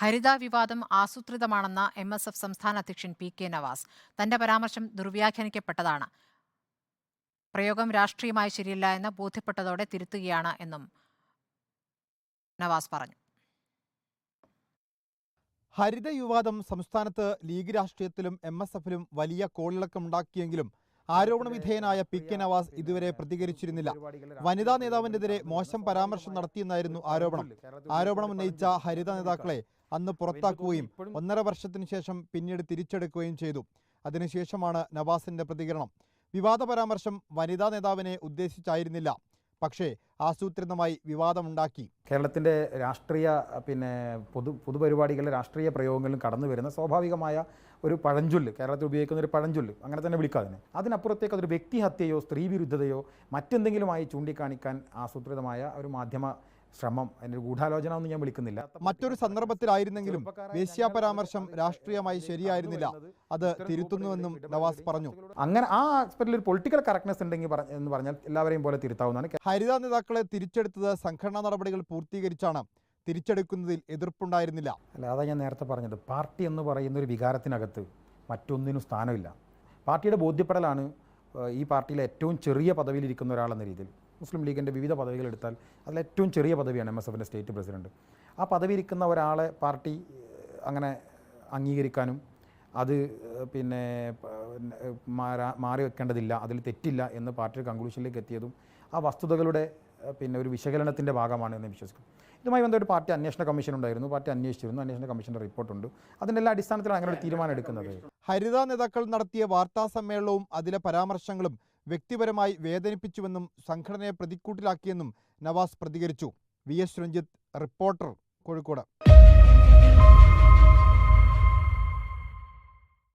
ഹരിത വിവാദം ആസൂത്രിതമാണെന്ന M S F സംസ്ഥാന അധ്യക്ഷൻ പി കെ നവാസ് തന്റെ പരാമർശം ദുർവ്യാഖ്യാനിക്കപ്പെട്ടതാണ്. പ്രയോഗം രാഷ്ട്രീയമായി ശരിയല്ല എന്ന് ബോധ്യപ്പെട്ടതോടെ തിരുത്തുകയാണ് എന്നും നവാസ് പറഞ്ഞു. ഹരിത വിവാദം സംസ്ഥാനത്ത് ലീഗ് രാഷ്ട്രീയത്തിലും എം എസ് എഫിലും വലിയ കോളിളക്കമുണ്ടാക്കിയെങ്കിലും ആരോപണ വിധേയനായ പി കെ നവാസ് ഇതുവരെ പ്രതികരിച്ചിരുന്നില്ല. വനിതാ നേതാവിനെതിരെ മോശം പരാമർശം നടത്തിയെന്നായിരുന്നു ആരോപണം. ആരോപണം ഉന്നയിച്ച ഹരിത നേതാക്കളെ അന്ന് പുറത്താക്കുകയും ഒന്നര വർഷത്തിനു ശേഷം പിന്നീട് തിരിച്ചെടുക്കുകയും ചെയ്തു. അതിനുശേഷമാണ് നവാസിന്റെ പ്രതികരണം. വിവാദ പരാമർശം വനിതാ നേതാവിനെ ഉദ്ദേശിച്ചായിരുന്നില്ല. പക്ഷേ ആസൂത്രിതമായി വിവാദമുണ്ടാക്കി. കേരളത്തിന്റെ രാഷ്ട്രീയ പിന്നെ പൊതു പൊതുപരിപാടികളിലെ രാഷ്ട്രീയ പ്രയോഗങ്ങളിലും കടന്നു വരുന്ന സ്വാഭാവികമായ ഒരു പഴഞ്ചൊല്ല് കേരളത്തിൽ ഉപയോഗിക്കുന്ന ഒരു പഴഞ്ചൊല്ല് അങ്ങനെ തന്നെ വിളിക്കാം അതിനെ. അതിനപ്പുറത്തേക്ക് അതൊരു വ്യക്തിഹത്യയോ സ്ത്രീ വിരുദ്ധതയോ മറ്റെന്തെങ്കിലുമായി ചൂണ്ടിക്കാണിക്കാൻ ആസൂത്രിതമായ ഒരു മാധ്യമ ശ്രമം അതിന്റെ ഒരു ഗൂഢാലോചന ഒന്നും ഞാൻ വിളിക്കുന്നില്ല. മറ്റൊരു സന്ദർഭത്തിലായിരുന്നെങ്കിലും ദേശീയ പരാമർശം രാഷ്ട്രീയമായി ശരിയായിരുന്നില്ല. അത് തിരുത്തുന്നുവെന്നും നവാസ് പറഞ്ഞു. അങ്ങനെ ആ ആസ്പെക്റ്റിൽ ഒരു പൊളിറ്റിക്കൽ കറക്റ്റ്നെസ് ഉണ്ടെങ്കിൽ എന്ന് പറഞ്ഞാൽ എല്ലാവരെയും പോലെ തിരുത്താവുന്നതാണ്. ഹരിത നേതാക്കളെ തിരിച്ചെടുത്തത് സംഘടനാ നടപടികൾ പൂർത്തീകരിച്ചാണ്. തിരിച്ചെടുക്കുന്നതിൽ എതിർപ്പുണ്ടായിരുന്നില്ല. അല്ല അതാ ഞാൻ നേരത്തെ പറഞ്ഞത്. പാർട്ടി എന്ന് പറയുന്ന ഒരു വികാരത്തിനകത്ത് മറ്റൊന്നിനും സ്ഥാനമില്ല. പാർട്ടിയുടെ ബോധ്യപ്പെടലാണ് ഈ പാർട്ടിയിലെ ഏറ്റവും ചെറിയ പദവിയിലിരിക്കുന്ന ഒരാളെന്ന രീതിയിൽ മുസ്ലിം ലീഗിന്റെ വിവിധ പദവികൾ എടുത്താൽ അതിൽ ഏറ്റവും ചെറിയ പദവിയാണ് എം എസ് എഫിന്റെ സ്റ്റേറ്റ് പ്രസിഡന്റ്. ആ പദവി ഇരിക്കുന്ന ഒരാളെ പാർട്ടി അങ്ങനെ അംഗീകരിക്കാനും അത് പിന്നെ മാറി വെക്കേണ്ടതില്ല അതിൽ തെറ്റില്ല എന്ന് പാർട്ടി കൺക്ലൂഷനിലേക്ക് എത്തിയതും ആ വസ്തുതകളുടെ പിന്നെ ഒരു വിശകലനത്തിന്റെ ഭാഗമാണ് എന്ന് വിശ്വസിക്കും. ഇതുമായി ബന്ധപ്പെട്ട് പാർട്ടി അന്വേഷണ കമ്മീഷൻ ഉണ്ടായിരുന്നു. പാർട്ടി അന്വേഷിച്ചിരുന്നു. അന്വേഷണ കമ്മീഷന്റെ റിപ്പോർട്ടുണ്ട്. അതിന്റെ എല്ലാ അടിസ്ഥാനത്തിലാണ് അങ്ങനെ ഒരു തീരുമാനം എടുക്കുന്നത്. ഹരിത നേതാക്കൾ നടത്തിയ വാർത്താ സമ്മേളനവും അതിലെ പരാമർശങ്ങളും വ്യക്തിപരമായി വേദനിപ്പിച്ചുവെന്നും സംഘടനയെ പ്രതിക്കൂട്ടിലാക്കിയെന്നും നവാസ് പ്രതികരിച്ചു. V. S. Ranjith reporter Kozhikode.